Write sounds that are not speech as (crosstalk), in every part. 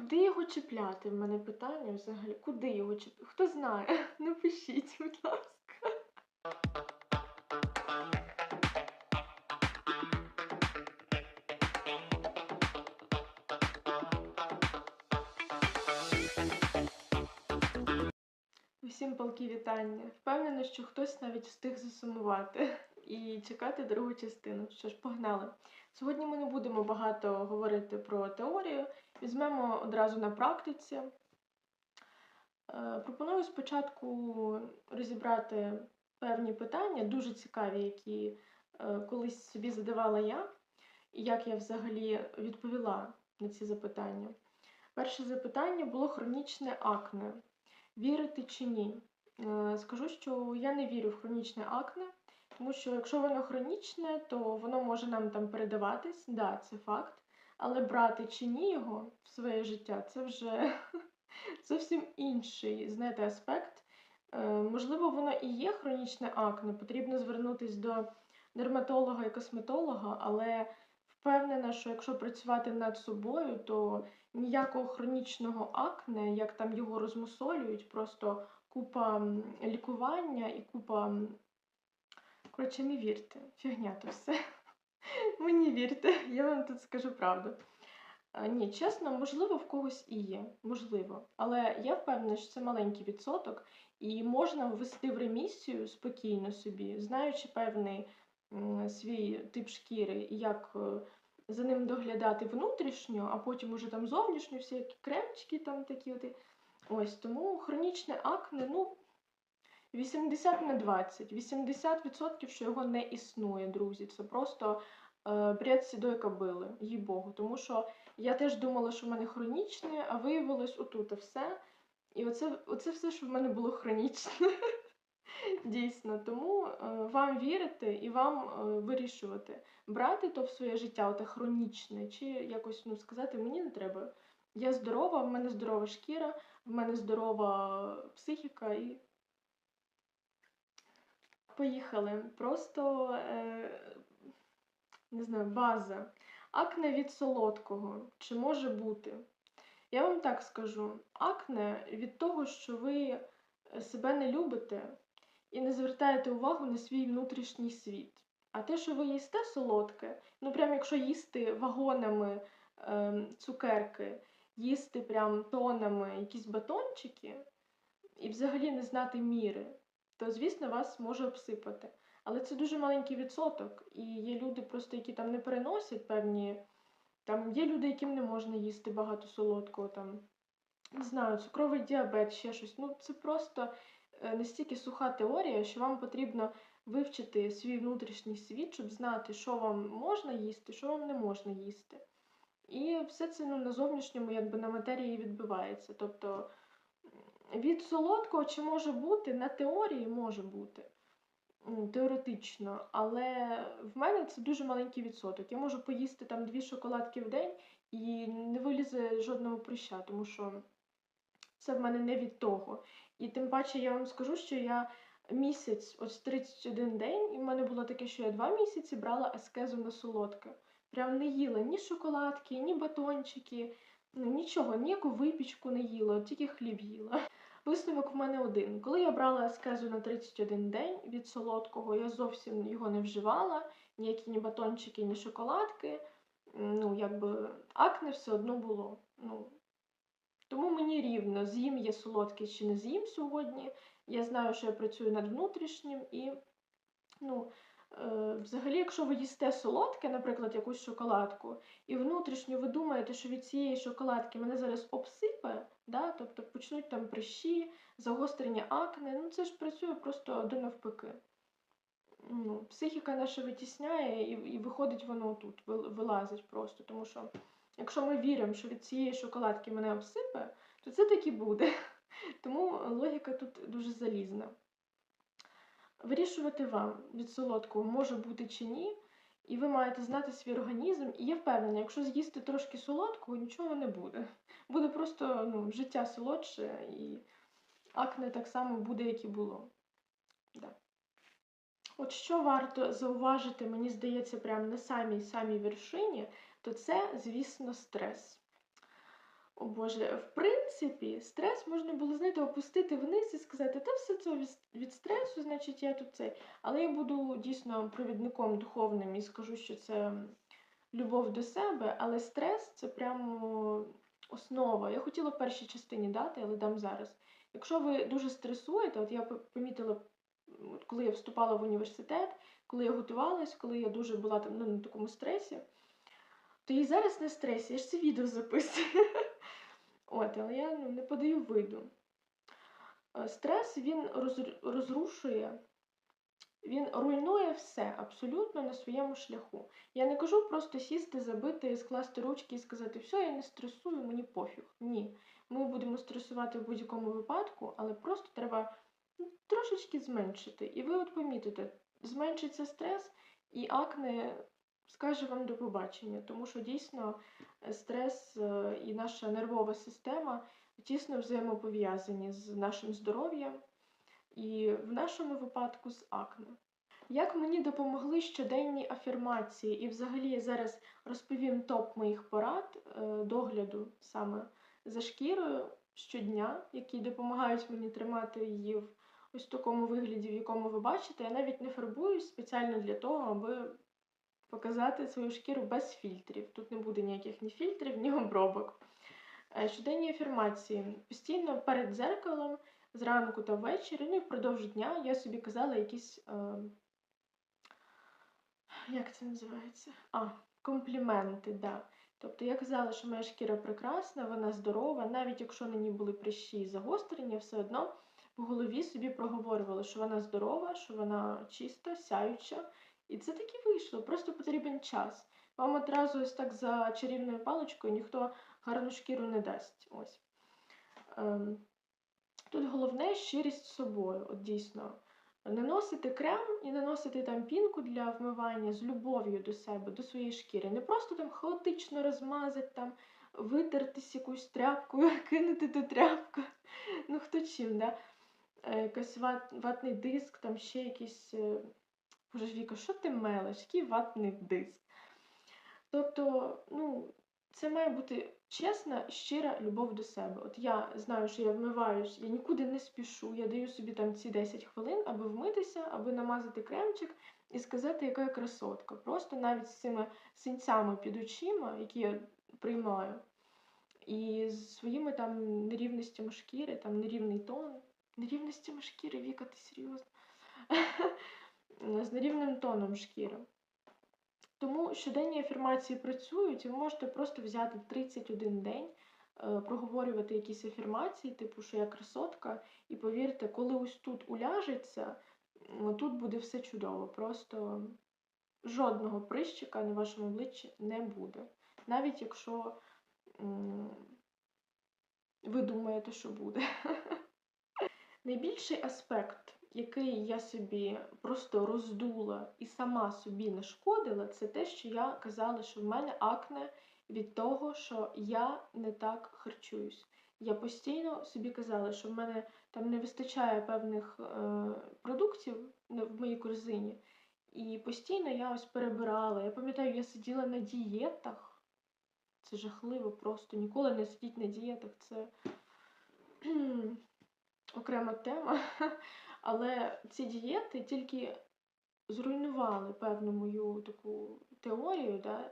куди його чіпляти? В мене питання взагалі. Куди його чіпляти? Хто знає? (laughs) Напишіть, будь ласка. Усім палки вітання. Впевнена, що хтось навіть встиг засумувати і чекати другу частину. Що ж, погнали. Сьогодні ми не будемо багато говорити про теорію, візьмемо одразу на практиці. Е, Пропоную спочатку розібрати певні питання, дуже цікаві, які е, колись собі задавала я, і як я взагалі відповіла на ці запитання. Перше запитання було хронічне акне. Вірити чи ні? Е, Скажу, що я не вірю в хронічне акне, тому що якщо воно хронічне, то воно може нам там передаватись, да, це факт. Але брати чи ні його в своє життя це вже (laughs) зовсім інший знаєте, аспект. Е, Можливо, воно і є хронічне акне, потрібно звернутися до дерматолога і косметолога, але впевнена, що якщо працювати над собою, то ніякого хронічного акне, як там його розмусолюють, просто купа лікування і купа. Коротше, не вірте, фігня то все. (laughs) Мені вірте, я вам тут скажу правду. Ні, чесно, можливо, в когось і є, можливо. Але я впевнена, що це маленький відсоток, і можна ввести в ремісію спокійно собі, знаючи певний свій тип шкіри як е, за ним доглядати внутрішньо, а потім уже там зовнішньо, всякі кремчики там такі. Ось тому хронічне акне, ну, 80 на 20. 80% що його не існує, друзі. Це просто е, бред сідої кобили, їй Богу. Тому що я теж думала, що в мене хронічне, а виявилось отут все. І оце, оце все, що в мене було хронічне. (laughs) Дійсно, тому е, вам вірити і вам е, вирішувати, брати то в своє життя, оте хронічне, чи якось ну, сказати, мені не треба. Я здорова, в мене здорова шкіра, в мене здорова психіка і. Поїхали. Просто е, не знаю, база. Акне від солодкого. Чи може бути? Я вам так скажу: акне від того, що ви себе не любите і не звертаєте увагу на свій внутрішній світ. А те, що ви їсте солодке, ну прям якщо їсти вагонами ем, цукерки, їсти прям тонами якісь батончики і взагалі не знати міри, то звісно вас може обсипати. Але це дуже маленький відсоток, і є люди, просто які там не переносять певні. Там є люди, яким не можна їсти багато солодкого, там не знаю, цукровий діабет, ще щось. Ну це просто е, настільки суха теорія, що вам потрібно вивчити свій внутрішній світ, щоб знати, що вам можна їсти, що вам не можна їсти. І все це ну, на зовнішньому, якби на матерії відбивається. Тобто від солодкого чи може бути, на теорії може бути. Теоретично, але в мене це дуже маленький відсоток. Я можу поїсти там дві шоколадки в день і не вилізе жодного прища, тому що це в мене не від того. І тим паче я вам скажу, що я місяць, ось 31 день, і в мене було таке, що я два місяці брала аскезу на солодке. Прям не їла ні шоколадки, ні батончики, нічого, ніяку випічку не їла, тільки хліб їла. Висновок в мене один. Коли я брала аскезу на 31 день від солодкого, я зовсім його не вживала, ніякі ні батончики, ні шоколадки. Ну, якби акне все одно було. Ну, тому мені рівно, з'їм я солодке чи не з'їм сьогодні. Я знаю, що я працюю над внутрішнім і, ну, взагалі, якщо ви їсте солодке, наприклад, якусь шоколадку, і внутрішньо ви думаєте, що від цієї шоколадки мене зараз обсипе, да? тобто почнуть там прищі, загострення акне, ну це ж працює просто до навпаки. Ну, психіка наша витісняє, і, і виходить воно тут, вилазить просто. Тому що якщо ми віримо, що від цієї шоколадки мене обсипе, то це так і буде. (laughs) Тому логіка тут дуже залізна. Вирішувати вам від солодкого може бути чи ні, і ви маєте знати свій організм. І я впевнена, якщо з'їсти трошки солодкого, нічого не буде. Буде просто ну, життя солодше, і акне так само буде, як і було. Да. От що варто зауважити, мені здається, прямо на самій самій вершині, то це, звісно, стрес. Боже, в принципі, стрес можна було, знаєте, опустити вниз і сказати, та все це від, стресу, значить, я тут цей. Але я буду дійсно провідником духовним і скажу, що це любов до себе, але стрес це прямо основа. Я хотіла в першій частині дати, але дам зараз. Якщо ви дуже стресуєте, от я помітила, коли я вступала в університет, коли я готувалась, коли я дуже була там ну, на такому стресі, то і зараз на стресі, я ж це відео записую. (laughs) От, але я ну, не подаю виду. Е, Стрес він розру- розрушує, він руйнує все абсолютно на своєму шляху. Я не кажу просто сісти, забити, скласти ручки і сказати, все, я не стресую, мені пофіг. Ні. Ми будемо стресувати в будь-якому випадку, але просто треба ну, трошечки зменшити. І ви от помітите, зменшиться стрес, і акне скаже вам до побачення, тому що дійсно е, стрес е, і наша нервова система тісно взаємопов'язані з нашим здоров'ям і в нашому випадку з акне. Як мені допомогли щоденні афірмації, і взагалі я зараз розповім топ моїх порад е, догляду саме за шкірою щодня, які допомагають мені тримати її в ось такому вигляді, в якому ви бачите. Я навіть не фарбуюсь спеціально для того, аби показати свою шкіру без фільтрів. Тут не буде ніяких ні фільтрів, ні обробок. Е, Щоденні афірмації. Постійно перед дзеркалом, зранку та ввечері, ну і впродовж дня я собі казала якісь. Е, як це називається? А, компліменти, да. Тобто я казала, що моя шкіра прекрасна, вона здорова, навіть якщо на ній були прищі і загострення, все одно в голові собі проговорювала, що вона здорова, що вона чиста, сяюча. І це таки вийшло, просто потрібен час. Вам одразу ось так за чарівною паличкою ніхто гарну шкіру не дасть. Ось. Ем, Тут головне щирість з собою, от дійсно. Наносити крем і наносити там пінку для вмивання з любов'ю до себе, до своєї шкіри. Не просто там хаотично розмазати, там, витертись якусь тряпкою, (laughs) кинути ту тряпку. Ну хто чим, да? Е, Якийсь ват, ватний диск, там ще якийсь. Боже ж, Віка, що ти мелиш? Який ватний диск? Тобто, ну, це має бути чесна, щира любов до себе. От я знаю, що я вмиваюсь, я нікуди не спішу. Я даю собі там ці 10 хвилин, аби вмитися, аби намазати кремчик і сказати, яка я красотка. Просто навіть з цими синцями під очима, які я приймаю, і з своїми там нерівностями шкіри, там нерівний тон. Нерівностями шкіри, Віка, ти серйозно? (laughs) з нерівним тоном шкіри. Тому щоденні афірмації працюють, і ви можете просто взяти 31 день, е, проговорювати якісь афірмації, типу, що я красотка, і повірте, коли ось тут уляжеться, тут буде все чудово. Просто жодного прищика на вашому обличчі не буде. Навіть якщо ви думаєте, що буде. (laughs) Найбільший аспект, який я собі просто роздула і сама собі нашкодила, це те, що я казала, що в мене акне від того, що я не так харчуюсь. Я постійно собі казала, що в мене там не вистачає певних е, продуктів в моїй корзині. І постійно я ось перебирала. Я пам'ятаю, я сиділа на дієтах. Це жахливо просто. Ніколи не сидіть на дієтах. Це окрема тема. Але ці дієти тільки зруйнували певну мою таку теорію, да?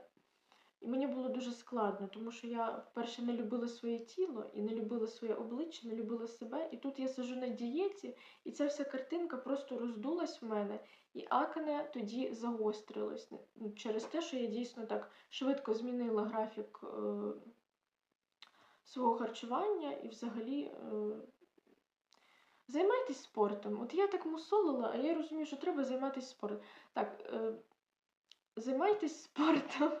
і мені було дуже складно, тому що я вперше не любила своє тіло і не любила своє обличчя, не любила себе. І тут я сижу на дієті, і ця вся картинка просто роздулась в мене, і акне тоді загострилось через те, що я дійсно так швидко змінила графік е, свого харчування і взагалі. Е, Займайтесь спортом. От я так мусолила, а я розумію, що треба займатися спортом. Так, е, займайтесь спортом.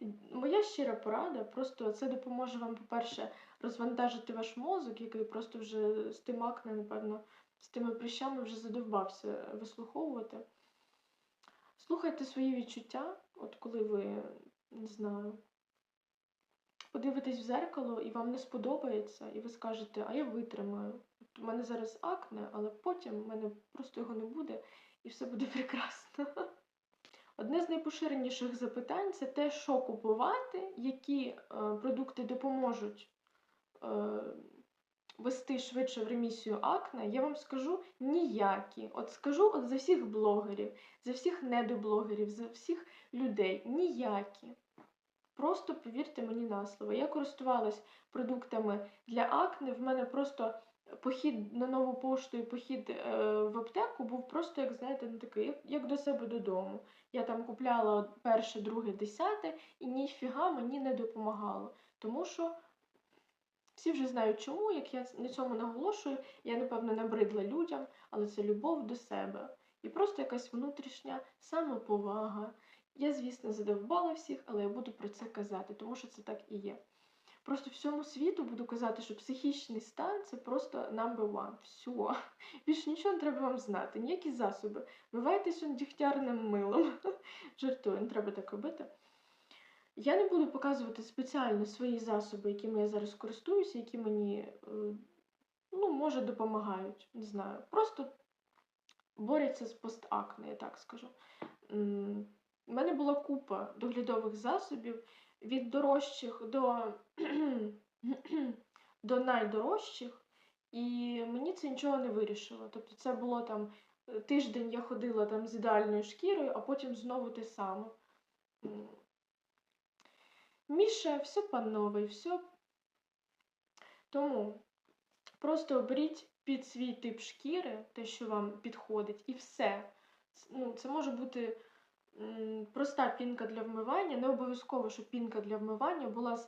(laughs) Моя щира порада, просто це допоможе вам, по-перше, розвантажити ваш мозок, який просто вже з тим акне, напевно, з тими прищами вже задовбався вислуховувати. Слухайте свої відчуття, от коли ви, не знаю, подивитесь в зеркало і вам не сподобається, і ви скажете, а я витримаю. У мене зараз акне, але потім в мене просто його не буде, і все буде (laughs) прекрасно. Одне з найпоширеніших запитань це те, що купувати, які е, продукти допоможуть е, вести швидше в ремісію акне, я вам скажу ніякі. От скажу от за всіх блогерів, за всіх недоблогерів, за всіх людей. Ніякі. Просто повірте мені на слово. Я користувалась продуктами для акне. В мене просто похід на нову пошту і похід е, в аптеку був просто, як знаєте, ну такий, як, як до себе додому. Я там купляла перше, друге, десяте, і ніфіга мені не допомагало. Тому що всі вже знають чому, як я на цьому наголошую, я, напевно, набридла людям, але це любов до себе. І просто якась внутрішня самоповага. Я, звісно, задовбала всіх, але я буду про це казати, тому що це так і є. Просто всьому світу буду казати, що психічний стан це просто number one. Все. Більше нічого не треба вам знати, ніякі засоби. Вивайтесь дігтярним милом. (laughs) Жартую, не треба так робити. Я не буду показувати спеціально свої засоби, якими я зараз користуюся, які мені, е, ну, може, допомагають. Не знаю. Просто борються з постакне, я так скажу. У мене була купа доглядових засобів від дорожчих до, (clears throat) до найдорожчих, і мені це нічого не вирішило. Тобто це було там е, тиждень я ходила там з ідеальною шкірою, а потім знову те саме. Міша, все панове, все. Тому просто оберіть під свій тип шкіри, те, що вам підходить, і все. Ну, Це може бути проста пінка для вмивання. Не обов'язково, щоб пінка для вмивання була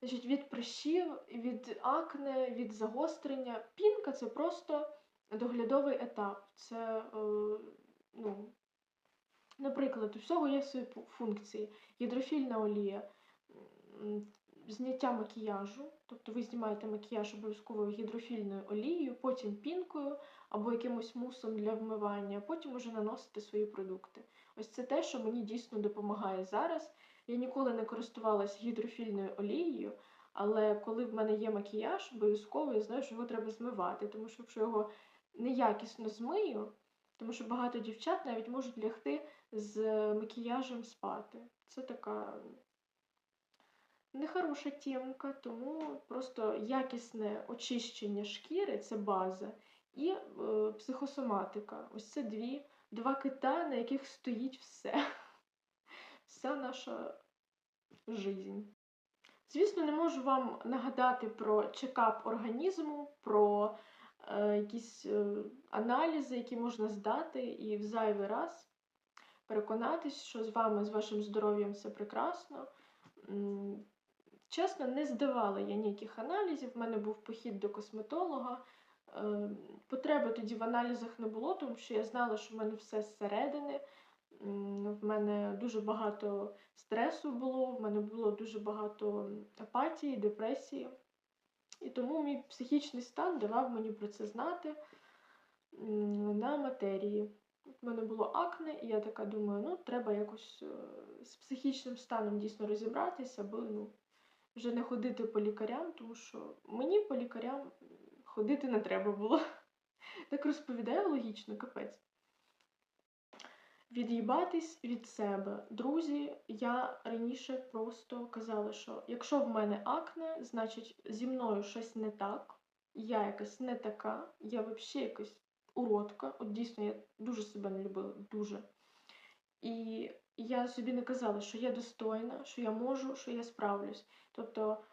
значить, від прищів, від акне, від загострення. Пінка це просто доглядовий етап. Це, е, ну, наприклад, у всього є свої функції. Гідрофільна олія зняття макіяжу, тобто ви знімаєте макіяж обов'язково гідрофільною олією, потім пінкою або якимось мусом для вмивання, потім уже наносите свої продукти. Ось це те, що мені дійсно допомагає зараз. Я ніколи не користувалась гідрофільною олією, але коли в мене є макіяж, обов'язково я знаю, що його треба змивати, тому що якщо його неякісно змию, тому що багато дівчат навіть можуть лягти з макіяжем спати. Це така нехороша тємка, тому просто якісне очищення шкіри це база, і е, психосоматика. Ось це дві, два кита, на яких стоїть все. (laughs) Вся наша жизнь. Звісно, не можу вам нагадати про чекап організму, про е, якісь е, аналізи, які можна здати, і в зайвий раз переконатись, що з вами, з вашим здоров'ям все прекрасно. Чесно, не здавала я ніяких аналізів, в мене був похід до косметолога. Е, потреби тоді в аналізах не було, тому що я знала, що в мене все зсередини. В мене дуже багато стресу було, в мене було дуже багато апатії, депресії. І тому мій психічний стан давав мені про це знати на матерії. У мене було акне, і я така думаю, ну, треба якось е, з психічним станом дійсно розібратися, аби ну, вже не ходити по лікарям, тому що мені по лікарям ходити не треба було. (laughs) Так розповідаю логічно, капець. Від'їбатись від себе. Друзі, я раніше просто казала, що якщо в мене акне, значить зі мною щось не так, я якась не така, я взагалі якась уродка. От дійсно, я дуже себе не любила, дуже. І я собі не казала, що я достойна, що я можу, що я справлюсь. Тобто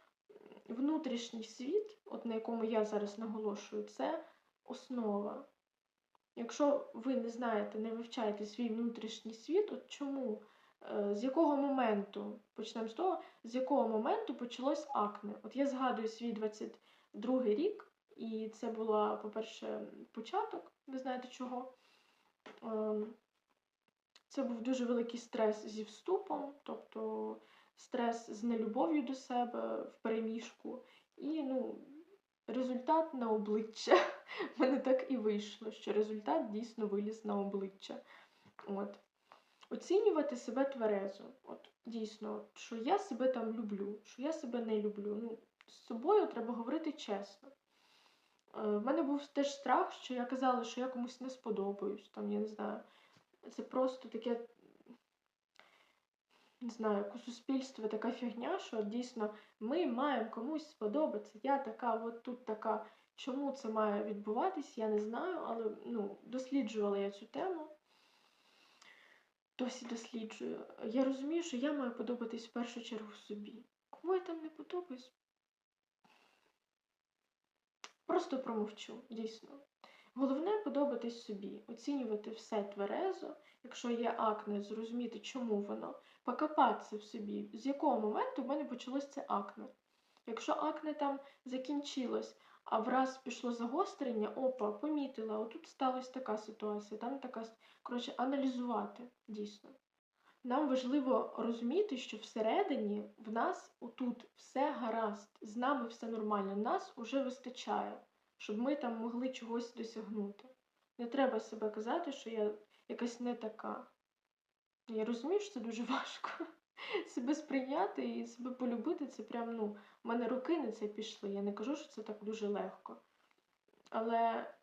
внутрішній світ, от на якому я зараз наголошую, це основа. Якщо ви не знаєте, не вивчаєте свій внутрішній світ, от чому, е, з якого моменту, почнемо з того, з якого моменту почалось акне. От я згадую свій 22 рік, і це була, по-перше, початок, ви знаєте чого. Ем, це був дуже великий стрес зі вступом, тобто стрес з нелюбов'ю до себе в переміжку. І ну, результат на обличчя. (laughs) В мене так і вийшло, що результат дійсно виліз на обличчя. От. Оцінювати себе тверезо. От, Дійсно, що я себе там люблю, що я себе не люблю. Ну, З собою треба говорити чесно. Е, в мене був теж страх, що я казала, що я комусь не сподобаюсь. Там, я не знаю, Це просто таке не знаю, як у суспільстві така фігня, що дійсно ми маємо комусь сподобатися. Я така, от тут така. Чому це має відбуватись, я не знаю, але ну, досліджувала я цю тему. Досі досліджую. Я розумію, що я маю подобатись в першу чергу собі. Кому я там не подобаюсь? Просто промовчу, дійсно. Головне подобатись собі, оцінювати все тверезо, якщо є акне, зрозуміти, чому воно, покопатися в собі, з якого моменту в мене почалось це акне. Якщо акне там закінчилось, а враз пішло загострення, опа, помітила, отут сталася така ситуація, там така. Коротше, аналізувати дійсно. Нам важливо розуміти, що всередині в нас отут все гаразд, з нами все нормально, нас уже вистачає, щоб ми там могли чогось досягнути. Не треба себе казати, що я якась не така. Я розумію, що це дуже (laughs) важко. Себе сприйняти і себе полюбити, це прям, ну, в мене руки на це пішли. Я не кажу, що це так дуже легко. Але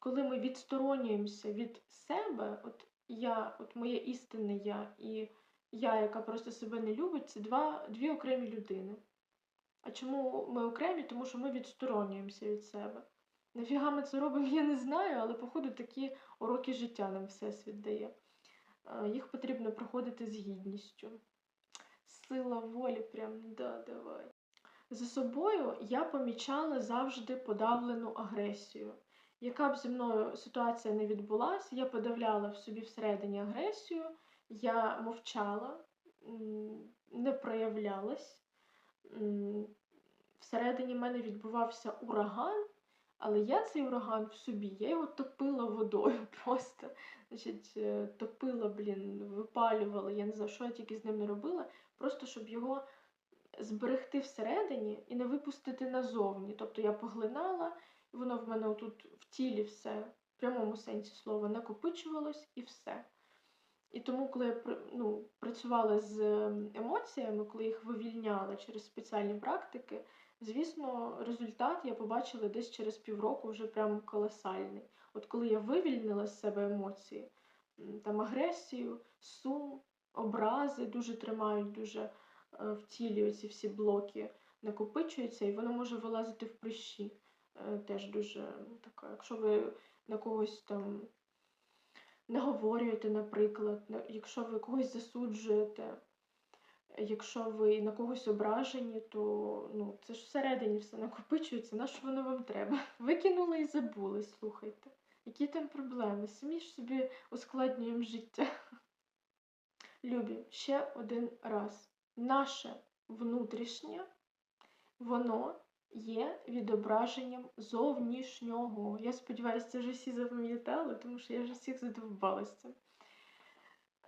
коли ми відсторонюємося від себе, от я, от моє істинне я і я, яка просто себе не любить, це два, дві окремі людини. А чому ми окремі? Тому що ми відсторонюємося від себе. Нафіга ми це робимо, (laughs) я не знаю, але, походу, такі уроки життя нам всесвіт дає. Їх потрібно проходити з гідністю. Сила волі, прям да, давай. За собою я помічала завжди подавлену агресію. Яка б зі мною ситуація не відбулася, я подавляла в собі всередині агресію, я мовчала, не проявлялась. Всередині мене відбувався ураган, але я цей ураган в собі, я його топила водою (laughs) просто. Значить, е, Топила, блін, випалювала, я не знаю, що я тільки з ним не робила, просто щоб його зберегти всередині і не випустити назовні. Тобто я поглинала, і воно в мене тут в тілі все, в прямому сенсі слова, накопичувалось і все. І тому, коли я ну, працювала з емоціями, коли їх вивільняла через спеціальні практики, звісно, результат я побачила десь через півроку вже прям колосальний. От коли я вивільнила з себе емоції, там агресію, сум, образи дуже тримають дуже е, в тілі оці всі блоки накопичуються, і воно може вилазити в прищі. Е, теж дуже така, якщо ви на когось там наговорюєте, наприклад, якщо ви когось засуджуєте, якщо ви на когось ображені, то ну, це ж всередині все накопичується, на що воно вам треба? (laughs) Викинули і забули, слухайте. Які там проблеми? Самі ж собі ускладнюємо життя. (laughs) Любі, ще один раз. Наше внутрішнє, воно є відображенням зовнішнього. Я сподіваюся, це вже всі запам'ятали, тому що я вже всіх задовбалася.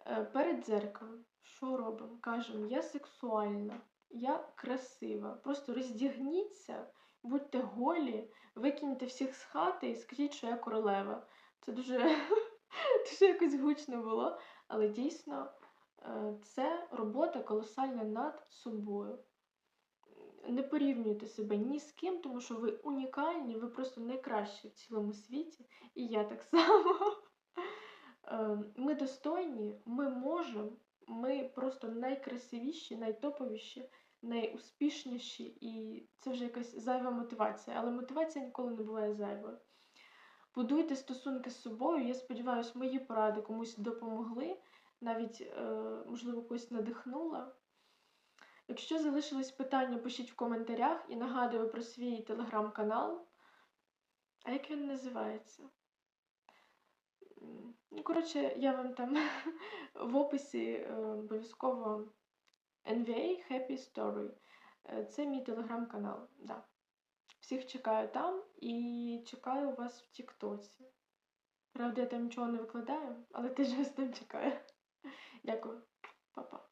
Е, перед дзеркалом, що робимо? Кажемо, я сексуальна, я красива. Просто роздягніться, будьте голі, викиньте всіх з хати і скажіть, що я королева. Це дуже, (laughs) дуже якось гучно було, але дійсно е, це робота колосальна над собою не порівнюйте себе ні з ким, тому що ви унікальні, ви просто найкращі в цілому світі, і я так (laughs) само. Ем, ми достойні, ми можемо, ми просто найкрасивіші, найтоповіші, найуспішніші, і це вже якась зайва мотивація. Але мотивація ніколи не буває зайвою. Будуйте стосунки з собою. Я сподіваюся, мої поради комусь допомогли, навіть, е, можливо, когось надихнула. Якщо залишились питання, пишіть в коментарях і нагадую про свій телеграм-канал. А як він називається? Ну, коротше, я вам там (laughs) в описі е, обов'язково NVA Happy Story. Е, це мій телеграм-канал. Да. Всіх чекаю там і чекаю вас в Тіктоці. Правда, я там нічого не викладаю, але (laughs) теж вас там чекаю. Дякую, Па-па.